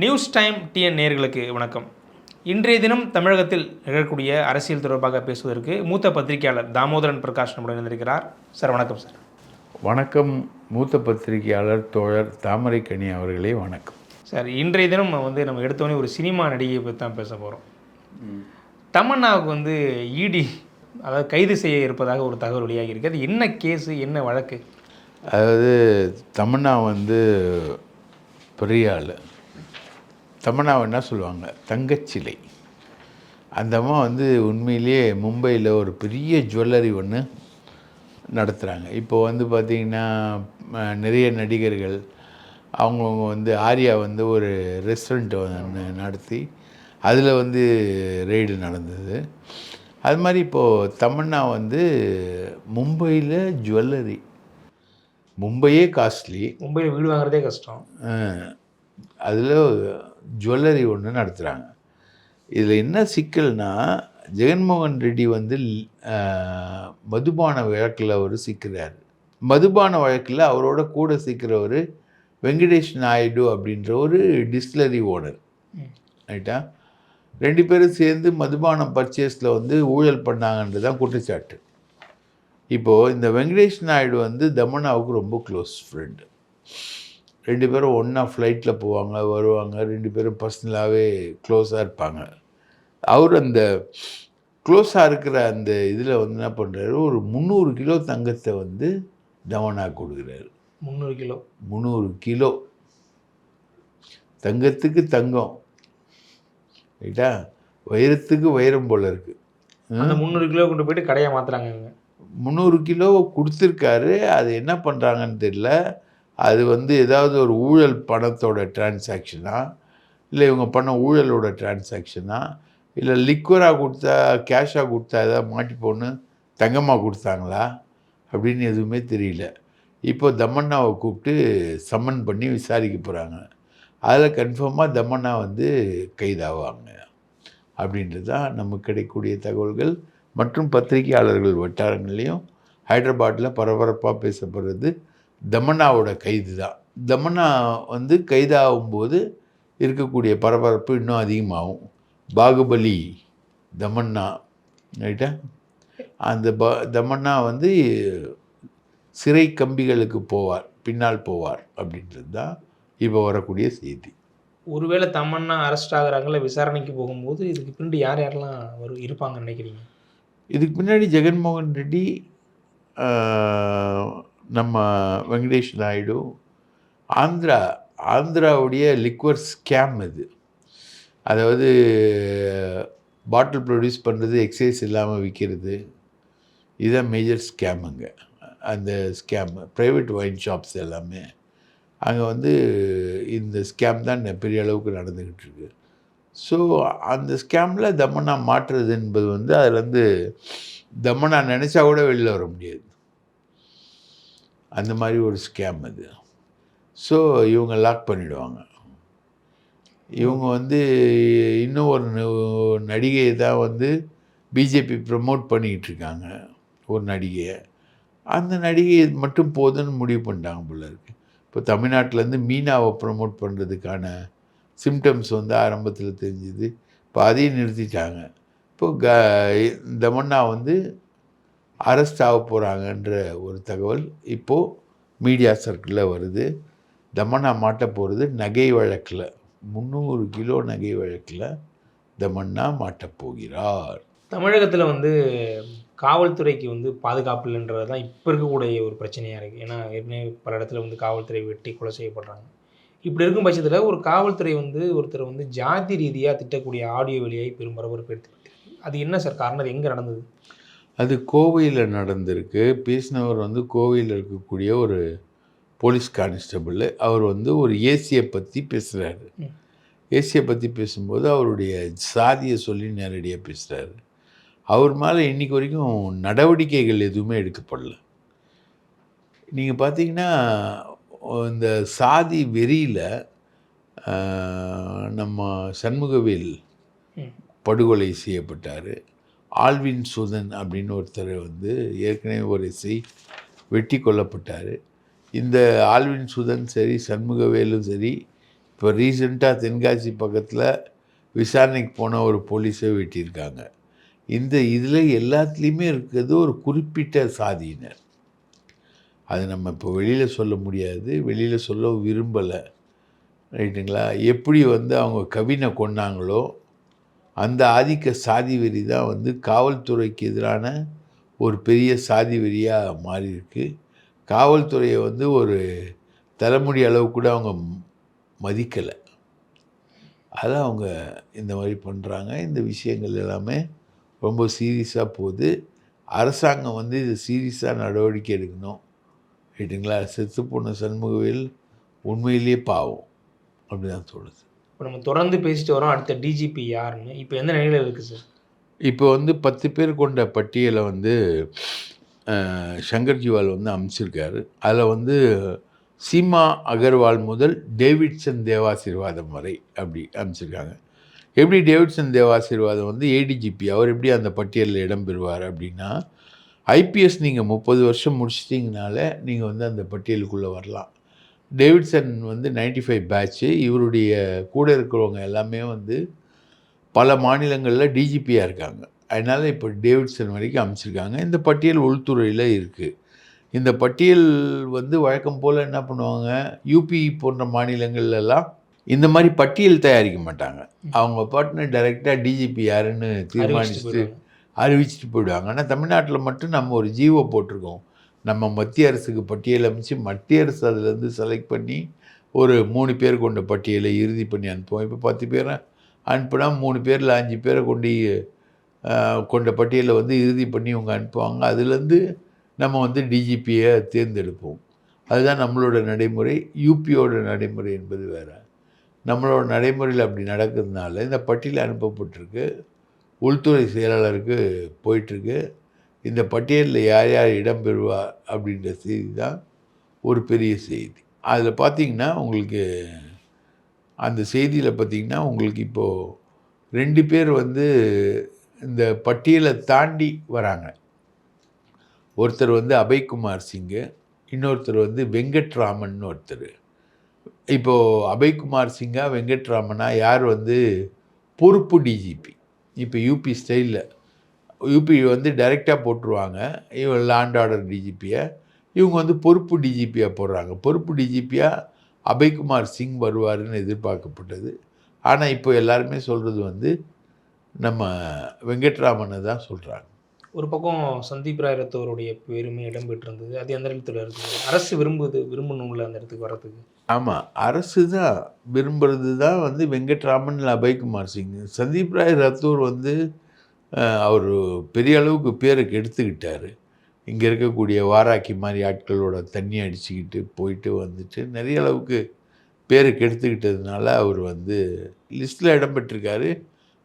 News time TN நேர்களுக்கு வணக்கம். இன்றைய தினம் தமிழகத்தில் நிகழக்கூடிய அரசியல் தொடர்பாக பேசுவதற்கு மூத்த பத்திரிகையாளர் தாமோதரன் பிரகாஷ் நம்முடன் இருந்திருக்கிறார் சார் வணக்கம் சார். வணக்கம். மூத்த பத்திரிகையாளர் தோழர் தாமரைக்கனி அவர்களே வணக்கம். சார் இன்றைய தினம் வந்து நம்ம எடுத்தோடனே ஒரு சினிமா நடிகையை பற்றி தான் பேச போகிறோம் தமன்னாவுக்கு வந்து இடி அதாவது கைது செய்ய இருப்பதாக ஒரு தகவல் வெளியாகி இருக்கு. அது என்ன கேஸு என்ன வழக்கு? அதாவது தமன்னா வந்து பெரிய ஆள். தமன்னாவை என்ன சொல்லுவாங்க? தங்கச்சிலை. அந்த அம்மா வந்து உண்மையிலேயே மும்பையில் ஒரு பெரிய ஜுவல்லரி ஒன்று நடத்துகிறாங்க இப்போ வந்து பார்த்திங்கன்னா நிறைய நடிகர்கள் அவங்கவுங்க வந்து ஆர்யா வந்து ஒரு ரெஸ்டாரண்ட் ஒன்று நடத்தி அதில் வந்து ரெய்டு நடந்தது. அது மாதிரி இப்போது தமன்னா வந்து மும்பையில் ஜுவல்லரி. மும்பையே காஸ்ட்லி. மும்பையில் வீடு வாங்குறதே கஷ்டம். அதில் ஜுவல்லரி ஒன்று நடத்துகிறாங்க இதில் என்ன சிக்கல்னா ஜெகன்மோகன் ரெட்டி வந்து மதுபான வழக்கில் அவர் சிக்கிறார். மதுபான வழக்கில் அவரோட கூட சிக்கிறவர் வெங்கடேஷ் நாயுடு அப்படின்ற ஒரு டிஸ்லரி ஓனர். ரைட்டா? ரெண்டு பேரும் சேர்ந்து மதுபானம் பர்ச்சேஸில் வந்து ஊழல் பண்ணாங்கன்றது தான் குற்றச்சாட்டு. இப்போது இந்த வெங்கடேஷ் நாயுடு வந்து தமன்னாவுக்கு ரொம்ப க்ளோஸ் ஃப்ரெண்டு. ரெண்டு பேரும் ஒன்றா ஃப்ளைட்டில் போவாங்க வருவாங்க. ரெண்டு பேரும் பர்சனலாகவே க்ளோஸாக இருப்பாங்க. அவர் அந்த க்ளோஸாக இருக்கிற அந்த இதில் வந்து என்ன பண்ணுறாரு ஒரு முந்நூறு கிலோ தங்கத்தை வந்து தமனா கொடுக்குறாரு. முந்நூறு கிலோ. முந்நூறு கிலோ. தங்கத்துக்கு தங்கம். ரைட்டா? வைரத்துக்கு வைரம் போல இருக்குது அந்த முந்நூறு கிலோ கொண்டு போயிட்டு கடையை மாற்றுறாங்க முந்நூறு கிலோ கொடுத்துருக்காரு. அது என்ன பண்ணுறாங்கன்னு தெரியல. அது வந்து ஏதாவது ஒரு ஊழல் பணத்தோட டிரான்சாக்ஷனா இல்லை இவங்க பண்ண ஊழலோட டிரான்சாக்ஷனா இல்லை லிக்வராக கொடுத்தா கேஷாக கொடுத்தா ஏதாவது மாட்டி போன்னு தங்கமாக கொடுத்தாங்களா? அப்படின்னு எதுவுமே தெரியல. இப்போ தமன்னாவை கூப்பிட்டு சம்மன் பண்ணி விசாரிக்க போகிறாங்க அதில் கன்ஃபார்மாக தமன்னா வந்து கைதாவாங்க. அப்படின்றது தான் நமக்கு கிடைக்கக்கூடிய தகவல்கள். மற்றும் பத்திரிகையாளர்கள் வட்டாரங்கள்லேயும் ஹைதராபாத்தில் பரபரப்பாக பேசப்படுறது தமன்னாவோட கைது தான். தமன்னா வந்து கைதாகும்போது இருக்கக்கூடிய பரபரப்பு இன்னும் அதிகமாகும். பாகுபலி தமன்னா ரைட்டா அந்த ப தமன்னா வந்து சிறை கம்பிகளுக்கு போவார் பின்னால் போவார் அப்படின்றது தான் இப்போ வரக்கூடிய செய்தி. ஒருவேளை தமன்னா அரெஸ்ட் ஆகுறாங்கல்ல விசாரணைக்கு போகும்போது இதுக்கு பின்னாடி யார் யாரெல்லாம் வரும் இருப்பாங்கன்னு நினைக்கிறீங்க? இதுக்கு முன்னாடி ஜெகன்மோகன் ரெட்டி நம்ம வெங்கடேஷ் நாயுடு ஆந்திரா ஆந்திராவுடைய லிக்வர் ஸ்கேம் இது. அதாவது பாட்டில் ப்ரொடியூஸ் பண்ணுறது எக்ஸைஸ் இல்லாமல் விற்கிறது இதுதான் மேஜர் ஸ்கேமுங்க அந்த ஸ்கேம் ப்ரைவேட் ஒயின் ஷாப்ஸ் எல்லாமே. அங்கே வந்து இந்த ஸ்கேம் தான் பெரிய அளவுக்கு நடந்துக்கிட்டு இருக்கு ஸோ அந்த ஸ்கேமில் தமனா மாற்றுறது என்பது வந்து அதுலேருந்து தமனா நினச்சா கூட வெளியில் வர முடியாது. அந்த மாதிரி ஒரு ஸ்கேம் அது. ஸோ இவங்க லாக் பண்ணிவிடுவாங்க இவங்க வந்து இன்னும் ஒரு நடிகையை தான் வந்து பிஜேபி ப்ரமோட் பண்ணிக்கிட்டு இருக்காங்க. ஒரு நடிகையை. அந்த நடிகை மட்டும் போதும்னு முடிவு பண்ணிட்டாங்க போல இருக்கு. இப்போ தமிழ்நாட்டிலேருந்து மீனாவை ப்ரமோட் பண்ணுறதுக்கான சிம்டம்ஸ் வந்து ஆரம்பத்தில் தெரிஞ்சுது. இப்போ அதையும் நிறுத்திட்டாங்க. இப்போ க தமன்னா வந்து அரெஸ்ட் ஆக போகிறாங்கன்ற ஒரு தகவல் இப்போது மீடியா சர்க்கிளில் வருது. தமன்னா மாட்ட போகிறது நகை வழக்கில். முந்நூறு கிலோ நகை வழக்கில் தமன்னா மாட்ட போகிறார். தமிழகத்தில் வந்து காவல்துறைக்கு வந்து பாதுகாப்பு இல்லைன்றது தான் இப்போ இருக்கக்கூடிய ஒரு பிரச்சனையாக இருக்குது ஏன்னா ஏற்கனவே பல இடத்துல வந்து காவல்துறை வெட்டி கொலை செய்யப்படுறாங்க. இப்படி இருக்கும் பட்சத்தில் ஒரு காவல்துறை வந்து ஒருத்தர் வந்து ஜாதி ரீதியாக திட்டக்கூடிய ஆடியோ வெளியாகி பெரும் பரபரப்பு எடுத்துக்கிட்டு அது என்ன சார் காரணம்? அது எங்கே நடந்தது? அது கோவையில் நடந்திருக்கு. பேசினவர் வந்து கோவையில் இருக்கக்கூடிய ஒரு போலீஸ் கான்ஸ்டபிள். அவர் வந்து ஒரு ஏசியை பற்றி பேசுகிறாரு. ஏசியை பற்றி பேசும்போது அவருடைய சாதியை சொல்லி நேரடியாக பேசுகிறாரு அவர் மேலே இன்னைக்கு வரைக்கும் நடவடிக்கைகள் எதுவுமே எடுக்கப்படல. நீங்கள் பார்த்தீங்கன்னா இந்த சாதி வெறியில் நம்ம சண்முகவேல். படுகொலை செய்யப்பட்டார். ஆல்வின் சுதன் அப்படின்னு ஒருத்தர் வந்து ஏற்கனவே ஒரு இசை வெட்டி கொல்லப்பட்டார். இந்த ஆல்வின் சுதன் சரி சண்முகவேலும் சரி இப்போ ரீசெண்டாக தென்காசி பக்கத்தில் விசாரணைக்கு போன ஒரு போலீஸை வெட்டியிருக்காங்க. இந்த இதில் எல்லாத்துலேயுமே இருக்கிறது ஒரு குறிப்பிட்ட சாதியினர். அது நம்ம இப்போ வெளியில் சொல்ல முடியாது. வெளியில் சொல்ல விரும்பலை. ரைட்டுங்களா? எப்படி வந்து அவங்க கவினை கொன்னாங்களோ அந்த ஆதிக்க சாதி வெறி தான் வந்து காவல்துறைக்கு எதிரான ஒரு பெரிய சாதி வெறியாக மாறியிருக்கு. காவல்துறையை வந்து ஒரு தலைமுடி அளவு கூட அவங்க மதிக்கலை. அதை அவங்க இந்த மாதிரி பண்ணுறாங்க இந்த விஷயங்கள் எல்லாமே ரொம்ப சீரியஸாக போகுது. அரசாங்கம் வந்து இது சீரியஸாக நடவடிக்கை எடுக்கணும். ரைட்டுங்களா செத்து போன சண்முகவேல் உண்மையிலேயே பாவம். அப்படி தான் தோணுது. இப்போ நம்ம தொடர்ந்து பேசிட்டு வரோம். அடுத்த டிஜிபி யாருன்னு. இப்போ எந்த நிலையில் இருக்குது சார் இப்போ வந்து பத்து பேர் கொண்ட பட்டியலை வந்து சங்கர் ஜிவால் வந்து அமைச்சிருக்காரு. அதில் வந்து சீமா அகர்வால் முதல் டேவிட்சன் தேவாசீர்வாதம் வரை அப்படி அமைச்சிருக்காங்க. எப்படி டேவிட்சன் தேவாசீர்வாதம் வந்து ஏடிஜிபி அவர் எப்படி அந்த பட்டியலில் இடம் பெறுவார் அப்படின்னா ஐபிஎஸ் நீங்கள் முப்பது வருஷம் முடிச்சிட்டிங்கனால நீங்கள் வந்து அந்த பட்டியலுக்குள்ளே வரலாம். டேவிட்சன் வந்து 95 ஃபைவ் பேட்ச்சு இவருடைய கூட இருக்கிறவங்க எல்லாமே வந்து பல மாநிலங்களில் டிஜிபியாக இருக்காங்க. அதனால் இப்போ டேவிட்சன் வரைக்கும் அமைச்சிருக்காங்க. இந்த பட்டியல் உள்துறையில் இருக்குது இந்த பட்டியல் வந்து வழக்கம் போல் என்ன பண்ணுவாங்க? யூபி போன்ற மாநிலங்கள்ல எல்லாம் இந்த மாதிரி பட்டியல் தயாரிக்க மாட்டாங்க. அவங்க பாட்டுன்னு டைரெக்டாக டிஜிபி யாருன்னு தீர்மானிச்சுட்டு. அறிவிச்சிட்டு போயிடுவாங்க. ஆனால் தமிழ்நாட்டில் மட்டும் நம்ம ஒரு ஜீவோ போட்டிருக்கோம். நம்ம மத்திய அரசுக்கு பட்டியல் அமைச்சு மத்திய அரசு அதுலேருந்து செலக்ட் பண்ணி ஒரு மூணு பேர் கொண்ட பட்டியலை இறுதி பண்ணி அனுப்புவோம். இப்போ பத்து பேரை அனுப்புனா மூணு பேரில் அஞ்சு பேரை கொண்டு கொண்ட பட்டியலை வந்து இறுதி பண்ணி அவங்க அனுப்புவாங்க. அதுலேருந்து நம்ம வந்து டிஜிபியை தேர்ந்தெடுப்போம். அதுதான் நம்மளோட நடைமுறை. யூபியோட நடைமுறை என்பது வேறு. நம்மளோட நடைமுறையில் அப்படி நடக்கிறதுனால இந்த பட்டியல் அனுப்பப்பட்டிருக்கு. உள்துறை செயலாளருக்கு போயிட்டுருக்கு. இந்த பட்டியலில் யார் யார் இடம் பெறுவார் அப்படின்ற செய்தி தான் ஒரு பெரிய செய்தி. அதில் பார்த்தீங்கன்னா உங்களுக்கு அந்த செய்தியில் பார்த்தீங்கன்னா உங்களுக்கு இப்போது ரெண்டு பேர் வந்து இந்த பட்டியலை தாண்டி வராங்க. ஒருத்தர் வந்து அபய்குமார் சிங்கு இன்னொருத்தர் வந்து வெங்கட்ராமன் ஒருத்தர். இப்போது அபய்குமார் சிங்கா வெங்கட்ராமனா யார் வந்து பொறுப்பு டிஜிபி இப்போ யூபி ஸ்டைலில் யூபி வந்து டைரெக்டாக போட்டுருவாங்க. இவன் லேண்ட் ஆர்டர் டிஜிபியை இவங்க வந்து பொறுப்பு டிஜிபியாக போடுறாங்க. பொறுப்பு டிஜிபியாக அபய்குமார் சிங் வருவாருன்னு எதிர்பார்க்கப்பட்டது. ஆனால் இப்போ எல்லாருமே சொல்கிறது வந்து நம்ம வெங்கட்ராமனை தான் சொல்கிறாங்க ஒரு பக்கம் சந்தீப் ராய் ரத்தோருடைய பேருமே இடம் பெற்றிருந்தது அது எந்த இடத்துல இருக்குது அரசு விரும்புது விரும்பணும்ல அந்த இடத்துக்கு வர்றதுக்கு? ஆமாம் அரசு தான் விரும்புறது தான் வந்து வெங்கட்ராமன் இல்ல அபய்குமார் சிங். சந்தீப் ராய் ரத்தூர் வந்து அவர் பெரிய அளவுக்கு பேரை கெடுத்துக்கிட்டார் இங்கே இருக்கக்கூடிய வாராக்கி மாதிரி ஆட்களோட தண்ணி அடிச்சுக்கிட்டு போயிட்டு வந்துட்டு நிறைய அளவுக்கு பேரை கெடுத்துக்கிட்டதுனால அவர் வந்து லிஸ்ட்டில் இடம் பெற்றிருக்காரு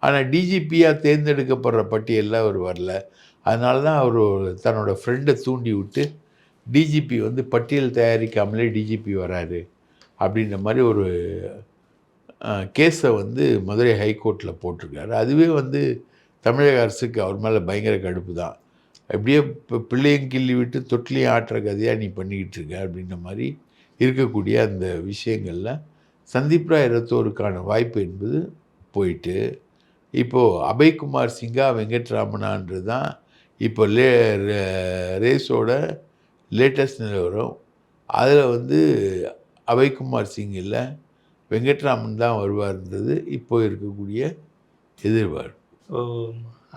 ஆனால் டிஜிபியாக தேர்ந்தெடுக்கப்படுற பட்டியலில் அவர் வரல. அதனால தான் அவர் தன்னோட ஃப்ரெண்டை தூண்டி விட்டு டிஜிபி வந்து பட்டியல் தயாரிக்காமலே டிஜிபி வராரு அப்படின்ற மாதிரி ஒரு கேஸை வந்து மதுரை ஹைகோர்ட்டில் போட்டிருக்காரு. அதுவே வந்து தமிழக அரசுக்கு அவர் மேலே பயங்கர கடுப்பு தான் அப்படியே இப்போ பிள்ளையும் கிள்ளி விட்டு தொட்டிலையும் ஆட்டுற கதையாக நீ பண்ணிக்கிட்டு இருக்க அப்படின்ற மாதிரி இருக்கக்கூடிய அந்த விஷயங்களில் சந்தீப் ராய் ரத்தோருக்கான வாய்ப்பு என்பது போயிட்டு இப்போது அபய்குமார் சிங்கா வெங்கட்ராமனான்றது தான் இப்போ லே ரே- ரேஸோட லேட்டஸ்ட் நிலவரம். அதில் வந்து அபய்குமார் சிங் இல்லை வெங்கட்ராமன் தான் வருவார்ன்றது இப்போ இருக்கக்கூடிய எதிர்பார்ப்பு.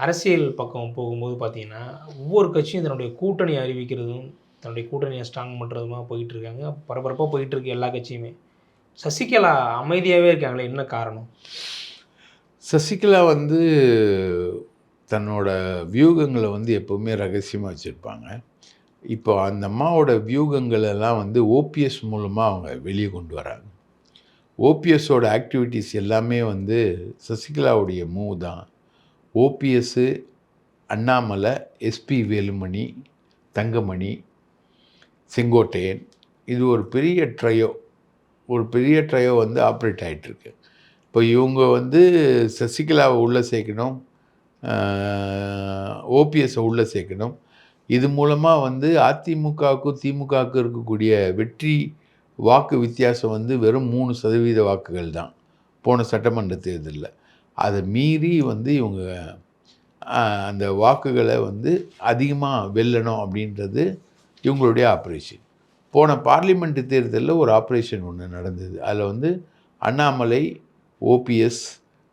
அரசியல் பக்கம் போகும்போது பார்த்தீங்கன்னா ஒவ்வொரு கட்சியும் தன்னுடைய கூட்டணி அறிவிக்கிறதும் தன்னுடைய கூட்டணியை ஸ்ட்ராங் பண்ணுறதுமா போயிட்டு இருக்காங்க பரபரப்பாக போயிட்டு இருக்கு எல்லா கட்சியுமே. சசிகலா அமைதியாகவே இருக்காங்களே என்ன காரணம்? சசிகலா வந்து தன்னோட வியூகங்களை வந்து எப்போவுமே ரகசியமாக வச்சுருப்பாங்க. இப்போ அந்த அம்மாவோட வியூகங்களெல்லாம் வந்து ஓபிஎஸ் மூலமாக அவங்க வெளியே கொண்டு வராங்க. ஓபிஎஸோட ஆக்டிவிட்டீஸ் எல்லாமே வந்து சசிகலாவுடைய மூவ் தான். ஓபிஎஸ்ஸு அண்ணாமலை எஸ்பி வேலுமணி தங்கமணி செங்கோட்டையன் இது ஒரு பெரிய ட்ரையோ ஒரு பெரிய ட்ரையோ வந்து ஆப்ரேட் ஆகிட்டுருக்கு இப்போ இவங்க வந்து சசிகலாவை உள்ளே சேர்க்கணும் ஓபிஎஸ்ஸை உள்ளே சேர்க்கணும். இது மூலமாக வந்து அதிமுகவுக்கும் திமுகவுக்கும் இருக்கக்கூடிய வெற்றி வாக்கு வித்தியாசம் வந்து வெறும் மூணு சதவீத வாக்குகள் தான். போன சட்டமன்ற தேர்தலில். அதை மீறி வந்து இவங்க அந்த வாக்குகளை வந்து அதிகமாக வெல்லணும் அப்படின்றது இவங்களுடைய ஆப்ரேஷன் போன பார்லிமெண்ட் தேர்தலில் ஒரு ஆப்ரேஷன் ஒன்று நடந்தது. அதில் வந்து Annamalai OPS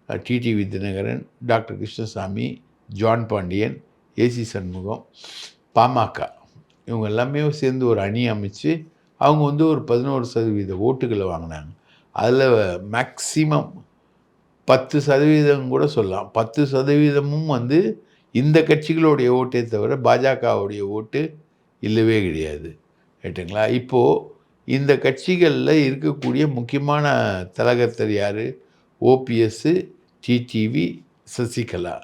TTV Dhinakaran doctor Krishnasamy John Pandian AC Shanmugam PMK. இவங்க எல்லாமே சேர்ந்து ஒரு அணி அமைச்சு அவங்க வந்து ஒரு பதினோரு சதவீத ஓட்டுகளை வாங்கினாங்க. அதில் மேக்சிமம் பத்து சதவீதம் கூட சொல்லலாம். பத்து சதவீதமும் வந்து இந்த கட்சிகளுடைய ஓட்டே தவிர பாஜகவுடைய ஓட்டு இல்லவே கிடையாது. ரைட்டுங்களா இப்போது இந்த கட்சிகளில் இருக்கக்கூடிய முக்கியமான தலகர்த்தர் யார்? OPS TTV Sasikala.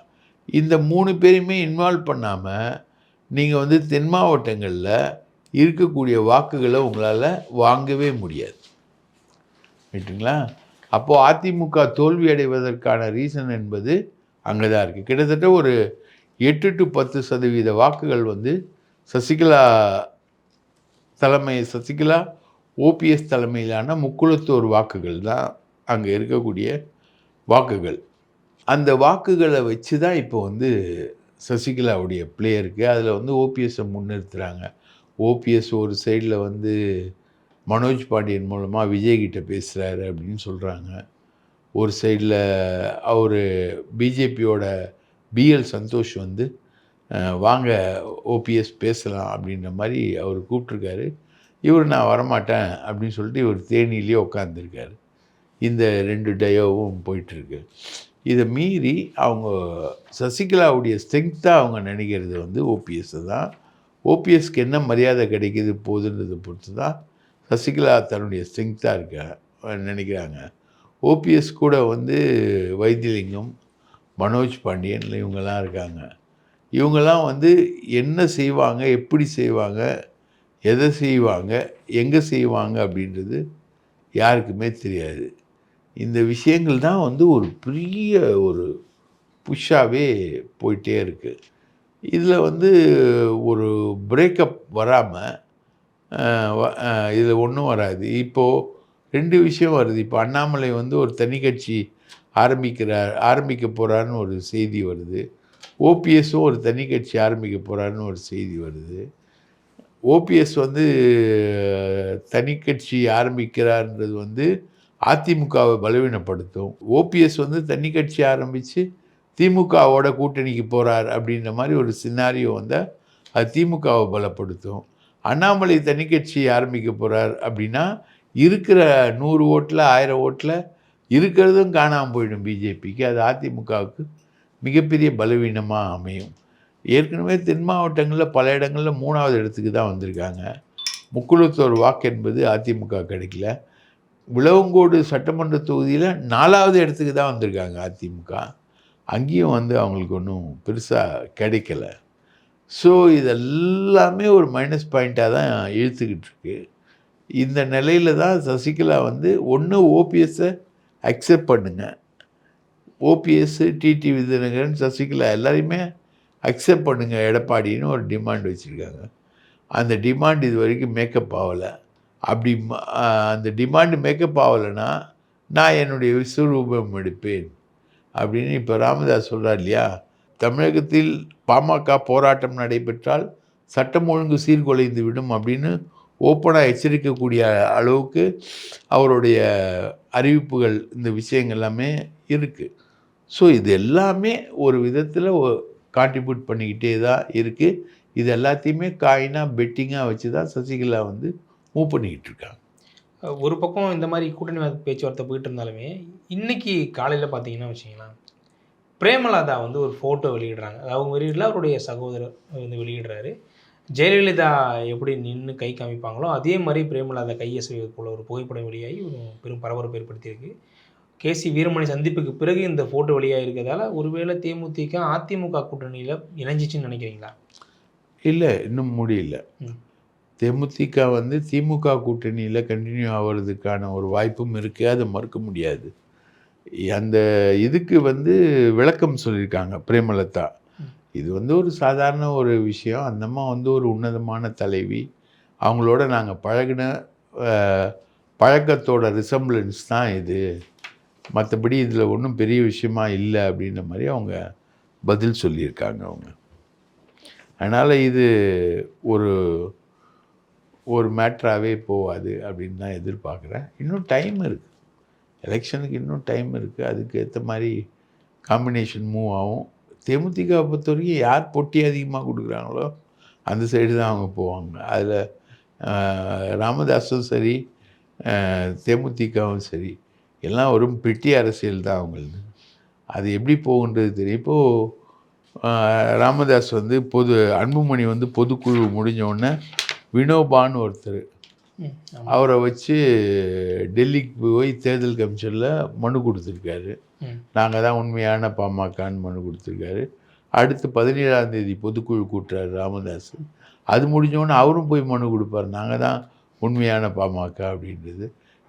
இந்த மூணு பேரையுமே இன்வால்வ் பண்ணாமல் நீங்கள் வந்து தென் மாவட்டங்களில் இருக்கக்கூடிய வாக்குகளை உங்களால் வாங்கவே முடியாது. ரைட்டுங்களா அப்போது அதிமுக தோல்வி அடைவதற்கான ரீசன் என்பது அங்கே தான் இருக்குது கிட்டத்தட்ட ஒரு எட்டு டு பத்து சதவீத வாக்குகள் வந்து சசிகலா தலைமை சசிகலா ஓபிஎஸ் தலைமையிலான முக்குளத்தோர் வாக்குகள் தான் அங்கே இருக்கக்கூடிய வாக்குகள். அந்த வாக்குகளை வச்சு தான் இப்போ வந்து சசிகலாவுடைய பிளே இருக்குது அதில் வந்து ஓபிஎஸ்ஸை முன்னிறுத்துகிறாங்க ஓபிஎஸ் ஒரு சைடில் வந்து மனோஜ் பாண்டியன் மூலமாக விஜய்கிட்ட பேசுகிறாரு அப்படின்னு சொல்கிறாங்க ஒரு சைடில் அவர் பிஜேபியோட பிஎல் சந்தோஷ் வந்து வாங்க ஓபிஎஸ் பேசலாம் அப்படின்ற மாதிரி அவர் கூப்பிட்ருக்காரு இவர் நான் வரமாட்டேன் அப்படின்னு சொல்லிட்டு இவர் தேனியிலேயே உட்காந்துருக்காரு இந்த ரெண்டு டயோவும் போயிட்டுருக்கு. இதை மீறி அவங்க சசிகலாவுடைய ஸ்ட்ரென்த்தாக அவங்க நினைக்கிறது வந்து ஓபிஎஸ் தான். ஓபிஎஸ்க்கு என்ன மரியாதை கிடைக்கிது போகுதுன்றதை பொறுத்து தான் சசிகலா தன்னுடைய ஸ்ட்ரென்த்தாக இருக்க நினைக்கிறாங்க. ஓபிஎஸ் கூட வந்து வைத்தியலிங்கம் மனோஜ் பாண்டியன் இவங்கெல்லாம் இருக்காங்க. இவங்கெல்லாம் வந்து என்ன செய்வாங்க எப்படி செய்வாங்க எதை செய்வாங்க எங்கே செய்வாங்க அப்படின்றது யாருக்குமே தெரியாது. இந்த விஷயங்கள் தான் வந்து ஒரு பெரிய ஒரு புஷ்ஷாகவே போயிட்டே இருக்குது இதில் வந்து ஒரு பிரேக்கப் வராமல் இது ஒன்றும் வராது. இப்போது ரெண்டு விஷயம் வருது. இப்போ அண்ணாமலை வந்து ஒரு தனி கட்சி ஆரம்பிக்கிறார் ஆரம்பிக்க போகிறாருன்னு ஒரு செய்தி வருது. ஓபிஎஸும் ஒரு தனி கட்சி ஆரம்பிக்க போகிறாருன்னு ஒரு செய்தி வருது. ஓபிஎஸ் வந்து தனி கட்சி ஆரம்பிக்கிறார்ன்றது வந்து அதிமுகவை பலவீனப்படுத்தும். ஓபிஎஸ் வந்து தனி கட்சி ஆரம்பித்து திமுகவோட கூட்டணிக்கு போகிறார் அப்படின்ற மாதிரி ஒரு சின்னாரியோ வந்தால் அது திமுகவை பலப்படுத்தும். அண்ணாமலை தனி கட்சி ஆரம்பிக்க போகிறார் அப்படின்னா இருக்கிற நூறு ஓட்டில் ஆயிரம் ஓட்டில் இருக்கிறதும் காணாமல் போயிடும் பிஜேபிக்கு. அது அதிமுகவுக்கு மிகப்பெரிய பலவீனமாக அமையும். ஏற்கனவே தென் மாவட்டங்களில் பல இடங்களில் மூணாவது இடத்துக்கு தான் வந்திருக்காங்க. முக்குளத்தோர் வாக்கு என்பது அதிமுக கிடைக்கல. விளவங்கோடு சட்டமன்ற தொகுதியில் நாலாவது இடத்துக்கு தான் வந்திருக்காங்க அதிமுக. அங்கேயும் வந்து அவங்களுக்கு ஒன்றும் பெருசாக கிடைக்கல. ஸோ இதெல்லாமே ஒரு மைனஸ் பாயிண்ட்டாக தான் இழுத்துக்கிட்டு இருக்கு. இந்த நிலையில் தான் சசிகலா வந்து ஒன்று ஓபிஎஸ்ஸை அக்செப்ட் பண்ணுங்க. ஓபிஎஸ் டிடி விதிநகரன் சசிகலா எல்லாரையுமே அக்செப்ட் பண்ணுங்கள் எடப்பாடின்னு ஒரு டிமாண்ட் வச்சுருக்காங்க. அந்த டிமாண்ட் இது வரைக்கும் மேக்கப் ஆகலை. அப்படி ம- அந்த டிமாண்டு மேக்கப் ஆகலைன்னா நான் என்னுடைய விஸ்வரூபம் எடுப்பேன். அப்படின்னு இப்போ ராமதாஸ் சொல்கிறார் இல்லையா? தமிழகத்தில் பாமக போராட்டம் நடைபெற்றால் சட்டம் ஒழுங்கு சீர்குலைந்து விடும் அப்படின்னு ஓப்பனாக எச்சரிக்கக்கூடிய அளவுக்கு அவருடைய அறிவிப்புகள் இந்த விஷயங்கள் எல்லாமே இருக்குது ஸோ இது எல்லாமே ஒரு விதத்தில் கான்ட்ரிபியூட் பண்ணிக்கிட்டே தான் இருக்குது இது எல்லாத்தையுமே காயினாக பெட்டிங்காக வச்சு தான் சசிகலா வந்து மூவ் பண்ணிக்கிட்டு இருக்காங்க. ஒரு பக்கம் இந்த மாதிரி கூட்டணி பேச்சுவார்த்தை போயிட்டு இருந்தாலுமே இன்றைக்கி காலையில் பார்த்தீங்கன்னா வச்சிங்களேன் பிரேமலதா வந்து ஒரு ஃபோட்டோ வெளியிடுறாங்க. அவங்க வெளியிடல அவருடைய சகோதரர் வந்து வெளியிடுறாரு. ஜெயலலிதா எப்படி நின்று கை காமிப்பாங்களோ அதே மாதிரி பிரேமலதா கையசைவது போல ஒரு புகைப்படம் வெளியாகி ஒரு பெரும் பரபரப்பு ஏற்படுத்தியிருக்கு. கேசி வீரமணி சந்திப்புக்கு பிறகு இந்த ஃபோட்டோ வெளியாக இருக்கிறதால ஒருவேளை தேமுதிக அதிமுக கூட்டணியில் இணைஞ்சிச்சுன்னு நினைக்கிறீங்களா? இல்லை இன்னும் முடியல. தேமுதிக வந்து திமுக கூட்டணியில் கண்டினியூ ஆகிறதுக்கான ஒரு வாய்ப்பும் இருக்குது அதை மறுக்க முடியாது. அந்த இதுக்கு வந்து விளக்கம் சொல்லியிருக்காங்க பிரேமலதா. இது வந்து ஒரு சாதாரண ஒரு விஷயம். அந்த அம்மா வந்து ஒரு உன்னதமான தலைவி. அவங்களோட நாங்கள் பழகின பழக்கத்தோட ரிசம்பிளன்ஸ் தான் இது. மற்றபடி இதில் ஒன்றும் பெரிய விஷயமா இல்லை அப்படின்ற மாதிரி அவங்க பதில் சொல்லியிருக்காங்க அவங்க. அதனால் இது ஒரு ஒரு மேட்ராகவே போகாது அப்படின்னு தான் எதிர்பார்க்குறேன். இன்னும் டைம் இருக்குது எலெக்ஷனுக்கு இன்னும் டைம் இருக்குது அதுக்கு ஏற்ற மாதிரி காம்பினேஷன் மூவ் ஆகும். தேமுதிக பொறுத்த வரைக்கும் யார் பொட்டி அதிகமாக கொடுக்குறாங்களோ அந்த சைடு தான் அவங்க போவாங்க. அதில் ராமதாஸும் சரி தேமுதிகவும் சரி எல்லாம் ஒரு பெட்டி அரசியல் தான் அவங்களுக்கு அது எப்படி போகுன்றது தெரியும் இப்போது ராமதாஸ் வந்து பொது அன்புமணி வந்து பொதுக்குழு முடிஞ்ச உடனே வினோபான்னு ஒருத்தர் அவரை வச்சு டெல்லிக்கு போய் தேர்தல் கமிஷனில் மனு கொடுத்துருக்காரு. நாங்கள் தான் உண்மையான பாமகன்னு மனு கொடுத்துருக்காரு. அடுத்து பதினேழாம் தேதி பொதுக்குழு கூட்டுறாரு ராமதாஸ் அது முடிஞ்சோடனே அவரும் போய் மனு கொடுப்பார். நாங்கள் தான் உண்மையான பாமக அப்படின்றது.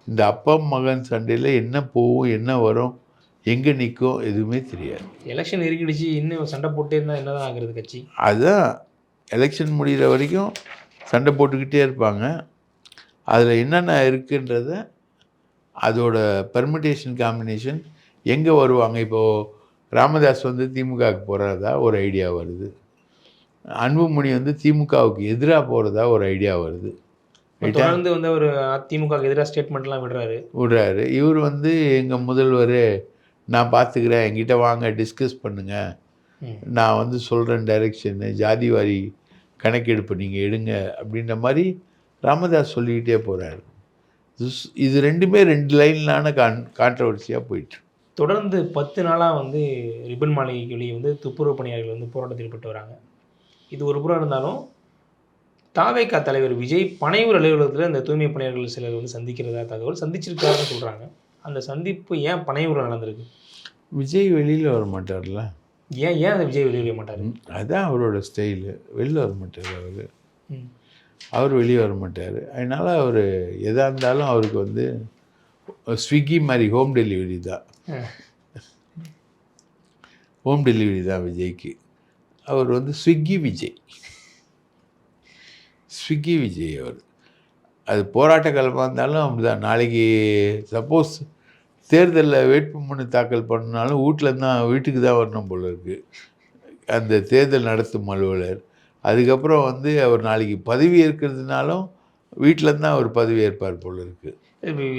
இந்த அப்பா மகன் சண்டையில் என்ன போகும் என்ன வரும் எங்கே நிற்கும் எதுவுமே தெரியாது. எலெக்ஷன் இறுக்கிடுச்சு இன்னும் சண்டை போட்டே இருந்தால் என்னதான் ஆகுறது கட்சி? அதுதான் எலெக்ஷன் முடிகிற வரைக்கும் சண்டை போட்டுக்கிட்டே இருப்பாங்க. அதில் என்னென்ன இருக்குன்றத அதோட பெர்மிட்டேஷன் காம்பினேஷன் எங்கே வருவாங்க? இப்போது ராமதாஸ் வந்து திமுகவுக்கு போகிறதா ஒரு ஐடியா வருது. அன்புமணி வந்து திமுகவுக்கு எதிராக போகிறதா ஒரு ஐடியா வருது. தொடர்ந்து வந்து அவர் அதிமுக எதிராக ஸ்டேட்மெண்ட்லாம் விடுறாரு. விடுறாரு. இவர் வந்து எங்கள் முதல்வர் நான் பார்த்துக்கிறேன் என்கிட்ட வாங்க டிஸ்கஸ் பண்ணுங்கள். நான் வந்து சொல்கிறேன் டைரெக்ஷனு ஜாதி வாரி கணக்கெடுப்பு நீங்கள் எடுங்க அப்படின்ற மாதிரி ராமதாஸ் சொல்லிக்கிட்டே போகிறாரு இது ரெண்டுமே ரெண்டு லைன்லான கான் கான்ட்ரவர்சியாக போயிட்டு. தொடர்ந்து பத்து நாளாக வந்து ரிப்பன் மாளிகைக்கு வெளியே வந்து துப்புரவு பணியாளர்கள் வந்து போராட்டத்தில் ஈடுபட்டு வராங்க. இது ஒரு புறம் இருந்தாலும் தாவேகா தலைவர் விஜய் பனையூர் அலுவலகத்தில் இந்த தூய்மை பணியாளர்கள் சிலர் வந்து சந்திக்கிறதா தகவல் சந்திச்சிருக்காருன்னு சொல்கிறாங்க அந்த சந்திப்பு ஏன் பனையூரில் நடந்திருக்கு? விஜய் வெளியில் வர மாட்டார்ல? ஏன் ஏன் அந்த விஜய் வெளியே மாட்டார்? ம், அதான் அவரோட ஸ்டைலு. வெளில வர மாட்டார் அவர். ம். அவர் வெளியே வர மாட்டார். அதனால் அவர் எதாக இருந்தாலும் அவருக்கு வந்து ஸ்விக்கி மாதிரி ஹோம் டெலிவரி தான் ஹோம் டெலிவரி தான் விஜய்க்கு. அவர் வந்து ஸ்விக்கி விஜய். ஸ்விக்கி விஜய் அவர். அது போராட்ட காலமாக இருந்தாலும் அப்படிதான் நாளைக்கு சப்போஸ் தேர்தலில் வேட்புமனு தாக்கல் பண்ணாலும் வீட்டில் தான் வீட்டுக்கு தான் வரணும் போல இருக்குது அந்த தேர்தல் நடத்தும் அலுவலர். அதுக்கப்புறம் வந்து அவர் நாளைக்கு பதவி ஏற்கிறதுனாலும் வீட்டில் தான் அவர் பதவி ஏற்பார் போல இருக்குது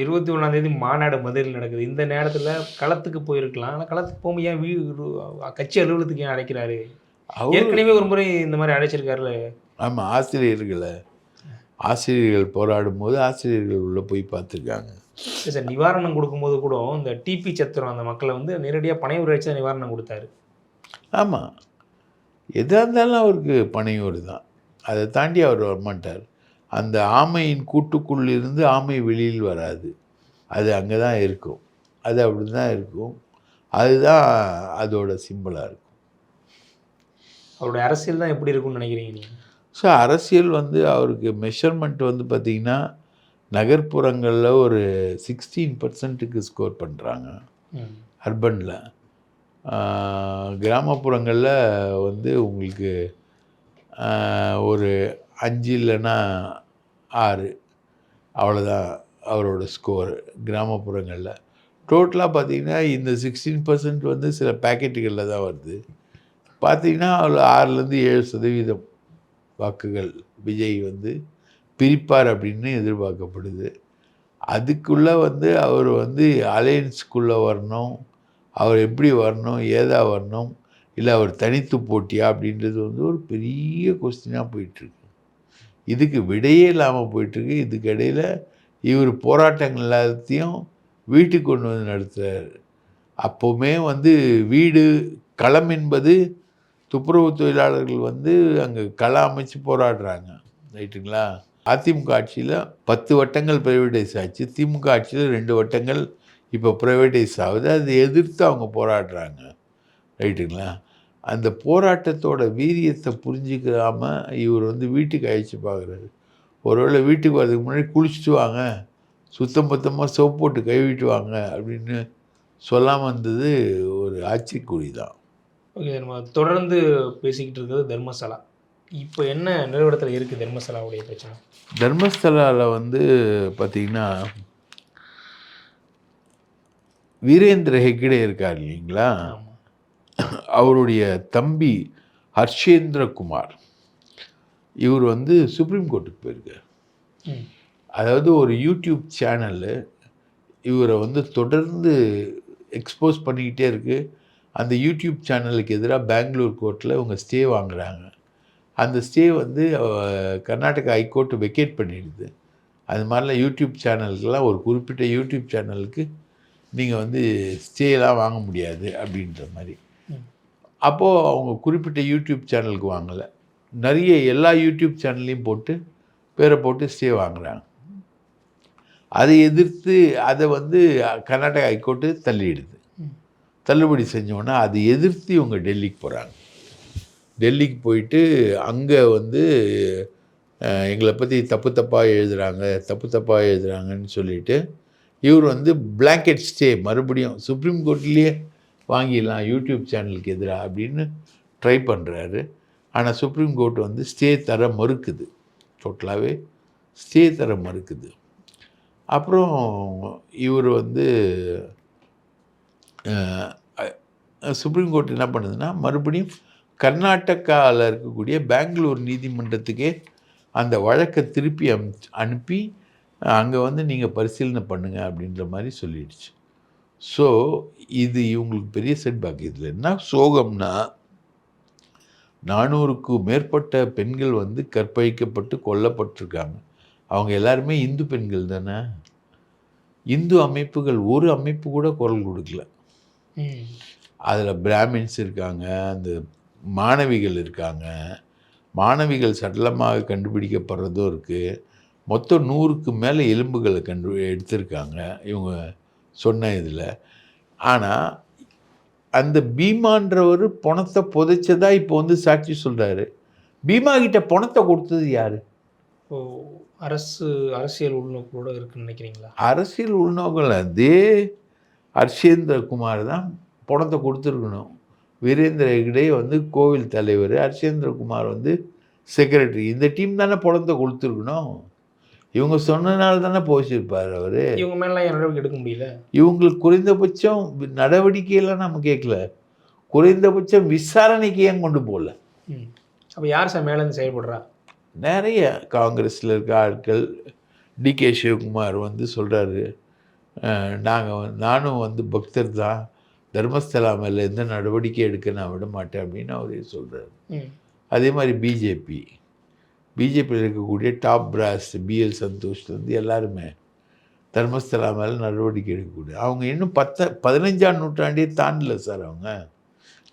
இருபத்தி ஒன்றாம் தேதி மாநாடு மதுரையில் நடக்குது. இந்த நேரத்தில் களத்துக்கு போயிருக்கலாம். ஆனால் களத்துக்கு போகும்போது ஏன் வீ கட்சி அலுவலகத்துக்கு ஏன் அழைக்கிறாரு? அவர் ஏற்கனவே ஒரு முறை இந்த மாதிரி அழைச்சிருக்காருல்ல ஆமாம் ஆசிரியர்களை. ஆசிரியர்கள் போராடும் போது ஆசிரியர்கள் உள்ளே போய் பார்த்துருக்காங்க. சார் நிவாரணம் கொடுக்கும்போது கூட இந்த டிபி சத்திரம் அந்த மக்களை வந்து நேரடியாக பனையூர் வச்சு தான் நிவாரணம் கொடுத்தாரு. ஆமாம் எதாக இருந்தாலும் அவருக்கு பனையூர் தான். அதை தாண்டி அவர் வரமாட்டார். அந்த ஆமையின் கூட்டுக்குள் இருந்து ஆமை வெளியில் வராது. அது அங்கே தான் இருக்கும். அது அப்படி தான் இருக்கும். அதுதான் அதோட சிம்பிளாக இருக்கும். அவருடைய அரசியல் தான் எப்படி இருக்கும்னு நினைக்கிறீங்க ஸோ அரசியல் வந்து அவருக்கு மெஷர்மெண்ட் வந்து பார்த்திங்கன்னா நகர்ப்புறங்களில் ஒரு சிக்ஸ்டீன் பர்சன்ட்டுக்கு ஸ்கோர் பண்ணுறாங்க அர்பனில் கிராமப்புறங்களில் வந்து உங்களுக்கு ஒரு அஞ்சு இல்லைன்னா ஆறு. அவ்வளோதான் அவரோட ஸ்கோர் கிராமப்புறங்களில். டோட்டலாக பார்த்தீங்கன்னா இந்த சிக்ஸ்டீன் பர்சன்ட் வந்து சில பேக்கெட்டுகளில் தான் வருது. பார்த்தீங்கன்னா அதில் ஆறுலேருந்து ஏழு சதவீதம் வாக்குகள் விஜய் வந்து பிரிப்பார் அப்படின்னு எதிர்பார்க்கப்படுது. அதுக்குள்ளே வந்து அவர் வந்து அலையன்ஸ்குள்ளே வரணும். அவர் எப்படி வரணும் ஏதா வரணும் இல்லை அவர் தனித்து போட்டியா அப்படின்றது வந்து ஒரு பெரிய கொஸ்டினாக போயிட்டுருக்கு. இதுக்கு விடையே இல்லாமல் போயிட்டுருக்கு. இதுக்கு இடையில் இவர் போராட்டங்கள் எல்லாத்தையும் வீட்டுக்கு கொண்டு வந்து நடத்துகிறார் அப்போவுமே வந்து வீடு களம் என்பது துப்புரவு தொழிலாளர்கள் வந்து அங்கே களம் அமைச்சு போராடுறாங்க. ரைட்டுங்களா? அதிமுக ஆட்சியில் பத்து வட்டங்கள் பிரைவேடைஸ் ஆச்சு திமுக ஆட்சியில் ரெண்டு வட்டங்கள் இப்போ ப்ரைவேடைஸ் ஆகுது அதை எதிர்த்து அவங்க போராடுறாங்க. ரைட்டுங்களா? அந்த போராட்டத்தோட வீரியத்தை புரிஞ்சிக்காம இவர் வந்து வீட்டுக்கு அழைச்சி பார்க்குறாரு. ஒருவேளை வீட்டுக்கு வர்றதுக்கு முன்னாடி குளிச்சுட்டு வாங்க சுத்தம் பத்தமாக சோப் போட்டு கழுவிட்டு வாங்க அப்படின்னு சொல்லாமல் வந்தது ஒரு ஆட்சிக்குறி தான். ஓகே நம்ம தொடர்ந்து பேசிக்கிட்டு இருக்கிறது தர்மசாலா. இப்போ என்ன நிலவரத்தில் இருக்குது தர்மசாலாவுடைய பிரச்சனை? தர்மஸ்தலாவில் வந்து பார்த்திங்கன்னா வீரேந்திர ஹெக்டே இருக்கார் இல்லைங்களா? அவருடைய தம்பி ஹர்ஷேந்திர குமார் இவர் வந்து சுப்ரீம் கோர்ட்டுக்கு போயிருக்கார். அதாவது ஒரு யூடியூப் சேனலு இவரை வந்து தொடர்ந்து எக்ஸ்போஸ் பண்ணிக்கிட்டே இருக்கு. அந்த யூடியூப் சேனலுக்கு எதிராக பெங்களூர் கோர்ட்டில் இவங்க ஸ்டே வாங்குறாங்க. அந்த ஸ்டே வந்து கர்நாடகா ஹைகோர்ட் வெக்கேட் பண்ணிடுது. அது மாதிரிலாம் யூடியூப் சேனலுக்கெல்லாம் ஒரு குறிப்பிட்ட யூடியூப் சேனலுக்கு நீங்கள் வந்து ஸ்டேலாம் வாங்க முடியாது அப்படின்ற மாதிரி. அப்போது அவங்க குறிப்பிட்ட யூடியூப் சேனலுக்கு வாங்கலை. நிறைய எல்லா யூடியூப் சேனல்லையும் போட்டு பேரை போட்டு ஸ்டே வாங்குறாங்க. அதை எதிர்த்து அதை வந்து கர்நாடகா ஹைகோர்ட்டு தள்ளிடுது. தள்ளுபடி செஞ்சோன்னா அதை எதிர்த்து இவங்க டெல்லிக்கு போகிறாங்க டெல்லிக்கு போயிட்டு அங்கே வந்து எங்களை பற்றி தப்பு தப்பாக எழுதுகிறாங்க தப்பு தப்பாக எழுதுகிறாங்கன்னு சொல்லிட்டு இவர் வந்து பிளாங்கெட் ஸ்டே மறுபடியும் சுப்ரீம் கோர்ட்லேயே வாங்கிடலாம் யூடியூப் சேனலுக்கு எதிராக அப்படின்னு ட்ரை பண்ணுறாரு ஆனால் சுப்ரீம் கோர்ட் வந்து ஸ்டே தர மறுக்குது. டோட்டலாகவே ஸ்டே தர மறுக்குது. அப்புறம் இவர் வந்து சுப்ரீம் கோர்ட் என்ன பண்ணுதுன்னா மறுபடியும் கர்நாடகாவில் இருக்கக்கூடிய பெங்களூர் நீதிமன்றத்துக்கே அந்த வழக்கை திருப்பி அம் அனுப்பி அங்கே வந்து நீங்கள் பரிசீலனை பண்ணுங்க அப்படின்ற மாதிரி சொல்லிடுச்சு. ஸோ இது இவங்களுக்கு பெரிய செட்பேக் இதில் என்ன சோகம்னா நானூறுக்கு மேற்பட்ட பெண்கள் வந்து கற்பழிக்கப்பட்டு கொல்லப்பட்டிருக்காங்க. அவங்க எல்லாருமே இந்து பெண்கள் தானே? இந்து அமைப்புகள் ஒரு அமைப்பு கூட குரல் கொடுக்கல. அதில் பிராமின்ஸ் இருக்காங்க அந்த மாணவிகள் இருக்காங்க. மாணவிகள் சடலமாக கண்டுபிடிக்கப்படுறதும் இருக்குது மொத்தம் நூறுக்கு மேலே எலும்புகளை கண்டு எடுத்திருக்காங்க. இவங்க சொன்ன இதில். ஆனால் அந்த பீமான்றவர் பணத்தை புதைச்சதா இப்போ வந்து சாட்சி சொல்கிறாரு பீமா கிட்ட பணத்தை கொடுத்தது யார்? ஓ அரசு அரசியல் உள்நோக்கோட இருக்குன்னு நினைக்கிறீங்களா? அரசியல் உள்நோக்கம் அதே ஹர்ஷேந்திர குமார் தான் பணத்தை கொடுத்துருக்கணும். வீரேந்திர ஹெக்டே வந்து கோவில் தலைவர் ஹர்ஷேந்திர குமார் வந்து செக்ரட்டரி. இந்த டீம் தானே பணத்தை கொடுத்துருக்கணும்? இவங்க சொன்னனால தானே போச்சிருப்பார் அவர். இவங்க மேலாம் நடவடிக்கை எடுக்க முடியல. இவங்களுக்கு குறைந்தபட்சம் நடவடிக்கையெல்லாம் நம்ம கேட்கல. குறைந்தபட்சம் விசாரணைக்கு ஏன் கொண்டு போகல அப்போ யார் சார் மேலேருந்து செயல்படுறா? நிறைய காங்கிரஸில் இருக்க ஆட்கள் டிகே சிவகுமார் வந்து சொல்கிறாரு நாங்கள் நானும் வந்து பக்தர் தான். தர்மஸ்தலா மேலே எந்த நடவடிக்கை எடுக்க நான் விட மாட்டேன் அப்படின்னு அவரே சொல்கிறாரு அதே மாதிரி பிஜேபி பிஜேபியில் இருக்கக்கூடிய டாப் பிராஸ் பிஎல் சந்தோஷ் வந்து எல்லாருமே தர்மஸ்தலா மேலே நடவடிக்கை எடுக்கக்கூடிய. அவங்க இன்னும் பத்த பதினஞ்சாம் நூற்றாண்டே தாண்டல சார் அவங்க.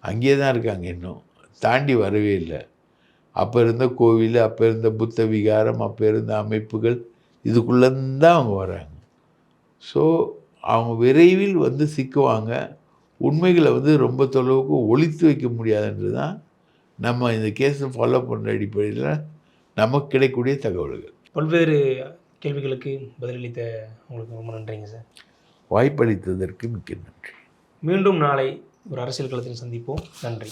அங்கேயே தான் இருக்காங்க இன்னும். தாண்டி வரவே இல்லை. அப்போ இருந்த கோவில் அப்போ இருந்த புத்த விகாரம் அப்போ இருந்த அமைப்புகள் இதுக்குள்ளேருந்தான் அவங்க வராங்க. ஸோ அவங்க விரைவில் வந்து சிக்குவாங்க. உண்மைகளை வந்து ரொம்ப தொலைவுக்கு ஒழித்து வைக்க முடியாதுன்றது தான் நம்ம இந்த கேஸை ஃபாலோ பண்ணுற அடிப்படையில் நமக்கு கிடைக்கக்கூடிய தகவல்கள். பல்வேறு கேள்விகளுக்கு பதிலளித்த உங்களுக்கு ரொம்ப நன்றிங்க சார். வாய்ப்பளித்ததற்கு மிக்க நன்றி. மீண்டும் நாளை ஒரு அரசியல் களத்தில் சந்திப்போம். நன்றி.